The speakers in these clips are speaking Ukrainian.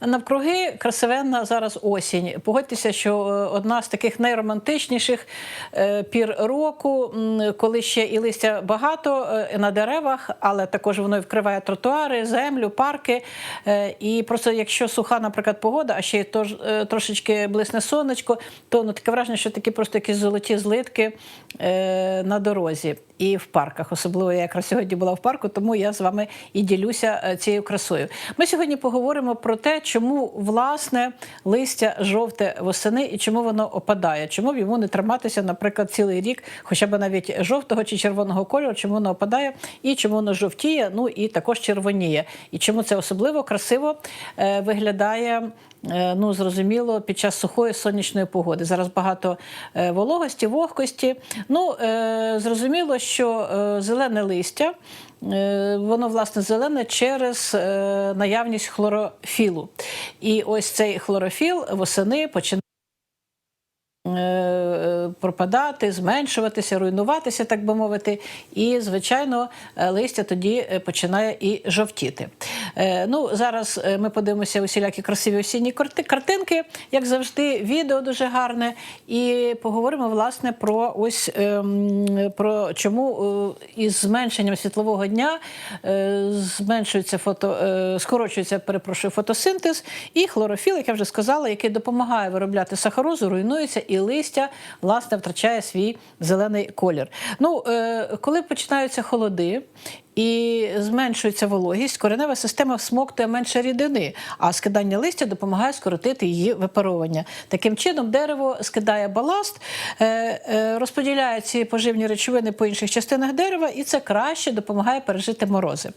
навкруги красивенна зараз осінь. Погодьтеся, що е, одна з таких найромантичніших е, пір року, коли ще і листя багато е, на деревах, але також воно вкриває тротуари, землю, парки. І просто якщо суха, наприклад, погода, а ще й тож, трошечки блисне сонечко, то ну, таке враження, що такі просто якісь золоті злитки на дорозі і в парках. Особливо я якраз сьогодні була в парку, тому я з вами і ділюся е, цією красою. Ми сьогодні поговоримо про те, чому власне листя жовте восени і чому воно опадає, чому б йому не триматися, наприклад, цілий рік, хоча б навіть жовтого чи червоного кольору, чому воно опадає і чому воно жовтіє, ну і також червоніє. І чому це особливо красиво е, виглядає. е, Ну, зрозуміло, під час сухої сонячної погоди. Зараз багато вологості, вогкості. Ну, зрозуміло, що е, зелене листя, е, воно власне зелене через е, наявність хлорофілу. І ось цей хлорофіл восени починає. Пропадати, зменшуватися, руйнуватися, так би мовити, і звичайно листя тоді починає і жовтіти. Е, Ну зараз е, ми подивимося усілякі красиві осінні картинки, як завжди, відео дуже гарне, і поговоримо власне про ось ем, про чому е, із зменшенням світлового дня зменшується фото, скорочується, перепрошую, фотосинтез, і хлорофіл, як я вже сказала, який допомагає виробляти сахарозу, руйнується, і листя власне втрачає свій зелений колір. Ну, коли починаються холоди. І зменшується вологість, коренева система всмоктує менше рідини, а скидання листя допомагає скоротити її випаровування. Таким чином, дерево скидає баласт, е, е, розподіляє ці поживні речовини по інших частинах дерева, і це краще допомагає пережити морози.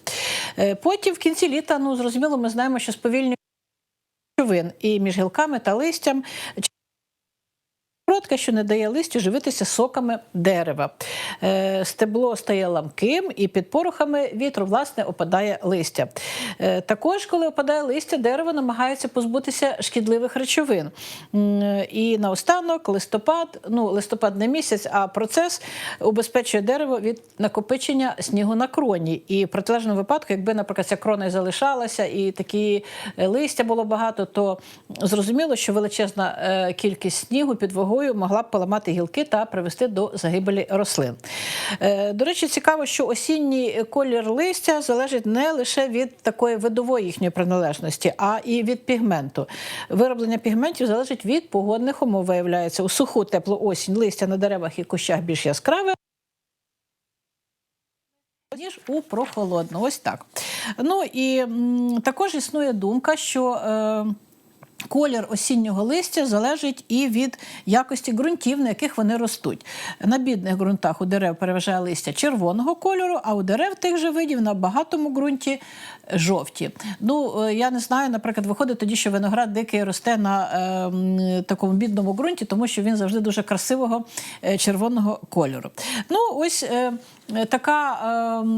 Е, Потім, в кінці літа, ну зрозуміло, ми знаємо, що сповільнює речовин і між гілками та листям. Коротка, що не дає листю живитися соками дерева. Е, стебло стає ламким, і під порохами вітру власне опадає листя. Е, також, коли опадає листя, дерево намагається позбутися шкідливих речовин. І наостанок листопад, ну листопад не місяць, а процес убезпечує дерево від накопичення снігу на кроні. І в протилежному випадку, якби, наприклад, ця крона залишалася, і такі е, листя було багато, то зрозуміло, що величезна кількість снігу під вагою могла б поламати гілки та привести до загибелі рослин. Е, До речі, цікаво, що осінній колір листя залежить не лише від такої видової їхньої приналежності, а і від пігменту. Вироблення пігментів залежить від погодних умов, виявляється. У суху теплу осінь листя на деревах і кущах більш яскраве. Ніж у прохолодну. Ось так. Ну і також існує думка, що е, колір осіннього листя залежить і від якості ґрунтів, на яких вони ростуть. На бідних ґрунтах у дерев переважає листя червоного кольору, а у дерев тих же видів на багатому ґрунті жовті. Ну, е, я не знаю, наприклад, виходить тоді, що виноград дикий росте на е, такому бідному ґрунті, тому що він завжди дуже красивого е, червоного кольору. Ну, ось е, така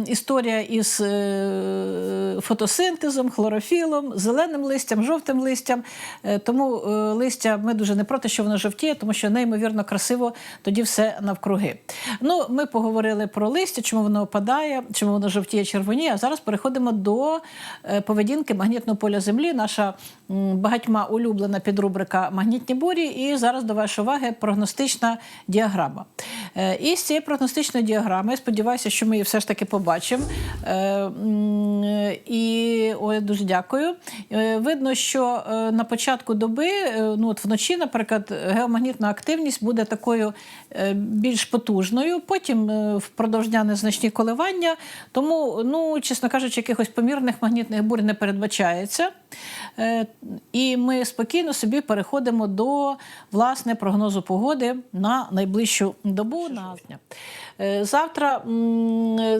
е, історія із е, фотосинтезом, хлорофілом, зеленим листям, жовтим листям. Е, тому е, листя ми дуже не проти, що воно жовтіє, тому що неймовірно красиво тоді все навкруги. Ну, ми поговорили про листя, чому воно опадає, чому воно жовтіє, червоніє. А зараз переходимо до е, поведінки магнітного поля Землі. Наша багатьма улюблена підрубрика Магнітні бурі. І зараз до вашої уваги прогностична діаграма. І з цієї прогностичної діаграми, я сподіваюся, що ми її все ж таки побачимо. І ой, дуже дякую. Видно, що на початку доби, е, ну от вночі, наприклад, геомагнітна активність буде такою е, більш потужною. Потім е, впродовж дня незначні коливання. Тому, ну, чесно кажучи, якихось помірних магнітних бурь не передбачається. І ми спокійно собі переходимо до власне прогнозу погоди на найближчу добу. На Е, завтра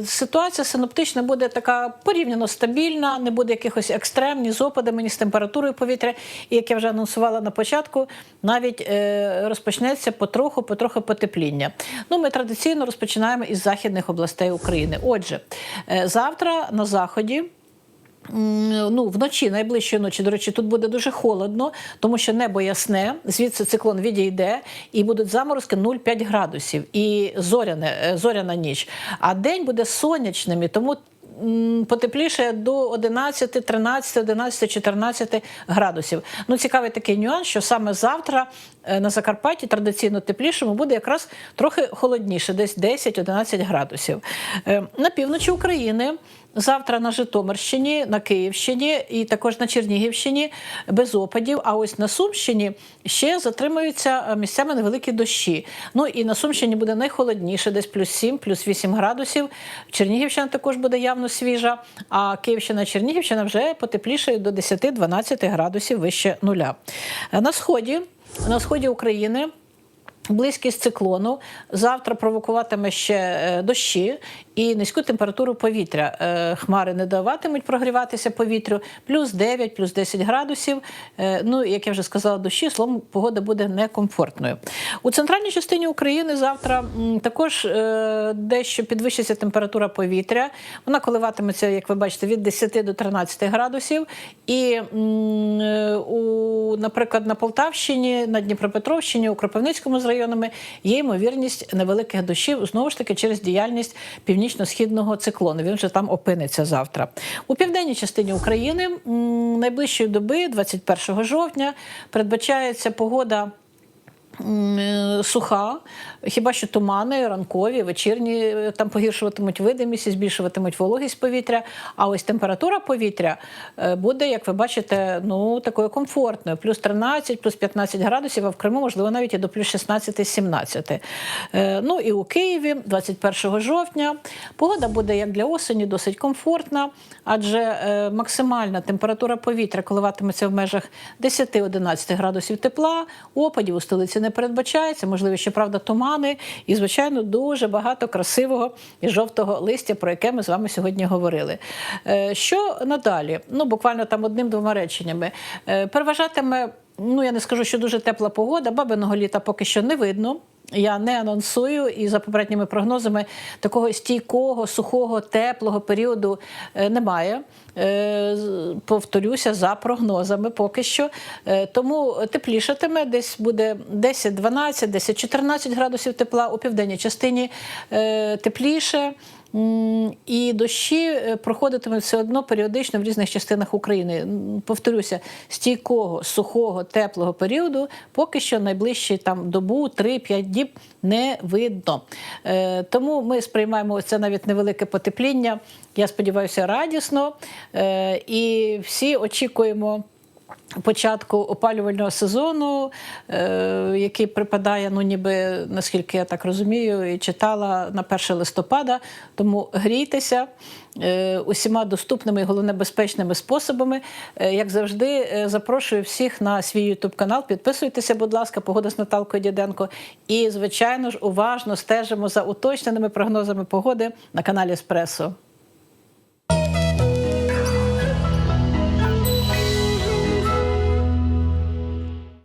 ситуація синоптична буде така порівняно стабільна, не буде якихось екстрем, ні з опадами, ні з температурою повітря. Як я вже анонсувала на початку, навіть е, розпочнеться потроху, потроху потепління. Ну, ми традиційно розпочинаємо із західних областей України. Отже, е, завтра на заході. Ну, вночі, найближчої ночі, до речі, тут буде дуже холодно, тому що небо ясне, звідси циклон відійде, і будуть заморозки 0,5 градусів, і зоряне, е, зоряна ніч. А день буде сонячним, і тому потепліше до 11, 13, 11, 14 градусів. Ну, цікавий такий нюанс, що саме завтра е, на Закарпатті традиційно теплішому буде якраз трохи холодніше, десь 10-11 градусів. Е, На півночі України. Завтра на Житомирщині, на Київщині і також на Чернігівщині без опадів. А ось на Сумщині ще затримуються е, місцями невеликі дощі. Ну і на Сумщині буде найхолодніше, десь плюс 7, плюс 8 градусів. Чернігівщина також буде явно свіжа. А Київщина, Чернігівщина вже потепліше до 10-12 градусів вище нуля. Е, На сході, на сході України. Близькість циклону завтра провокуватиме ще е, дощі і низьку температуру повітря. Е, Хмари не даватимуть прогріватися повітрю, плюс 9, плюс 10 градусів. Е, Ну, як я вже сказала, дощі, словом, погода буде некомфортною. У центральній частині України завтра також дещо підвищиться температура повітря. Вона коливатиметься, як ви бачите, від 10 до 13 градусів. І, у, наприклад, на Полтавщині, на Дніпропетровщині, у Кропивницькому з районами є ймовірність невеликих дощів знову ж таки через діяльність північно-східного циклону. Він вже там опиниться завтра. У південній частині України найближчої доби, 21 жовтня, передбачається погода. Е, Суха, хіба що тумани, ранкові, вечірні е, там погіршуватимуть видимість і збільшуватимуть вологість повітря. А ось температура повітря е, буде, як ви бачите, ну такою комфортною: плюс 13, плюс 15 градусів, а в Криму, можливо, навіть і до плюс 16-17. Е, Ну і у Києві, 21 жовтня, погода буде як для осені, досить комфортна, адже максимальна температура повітря коливатиметься в межах 10-11 градусів тепла, опадів у столиці не передбачається, можливо, ще правда, тумани, і, звичайно, дуже багато красивого і жовтого листя, про яке ми з вами сьогодні говорили. Е, Що надалі? Ну, буквально там одним-двома реченнями. Е, Переважатиме, ну я не скажу, що дуже тепла погода, бабиного літа поки що не видно. Я не анонсую, і за попередніми прогнозами такого стійкого, сухого, теплого періоду е, немає. Е, Повторюся, за прогнозами поки що. Е, Тому теплішатиме, десь буде 10-12, 10-14 градусів тепла у південній частині тепліше. І дощі е, проходитимуть все одно періодично в різних частинах України. Повторюся, стійкого, сухого, теплого періоду поки що найближчі там добу, 3-5 діб не видно. Е, Тому ми сприймаємо це навіть невелике потепління. Я сподіваюся, радісно. Е, І всі очікуємо початку опалювального сезону, е, який припадає, ну ніби наскільки я так розумію, і читала на 1 листопада. Тому грійтеся е, усіма доступними і головне безпечними способами. Е, як завжди, запрошую всіх на свій ютуб канал. Підписуйтеся, будь ласка, погода з Наталкою Діденко. І, звичайно ж, уважно стежимо за уточненими прогнозами погоди на каналі Еспресо.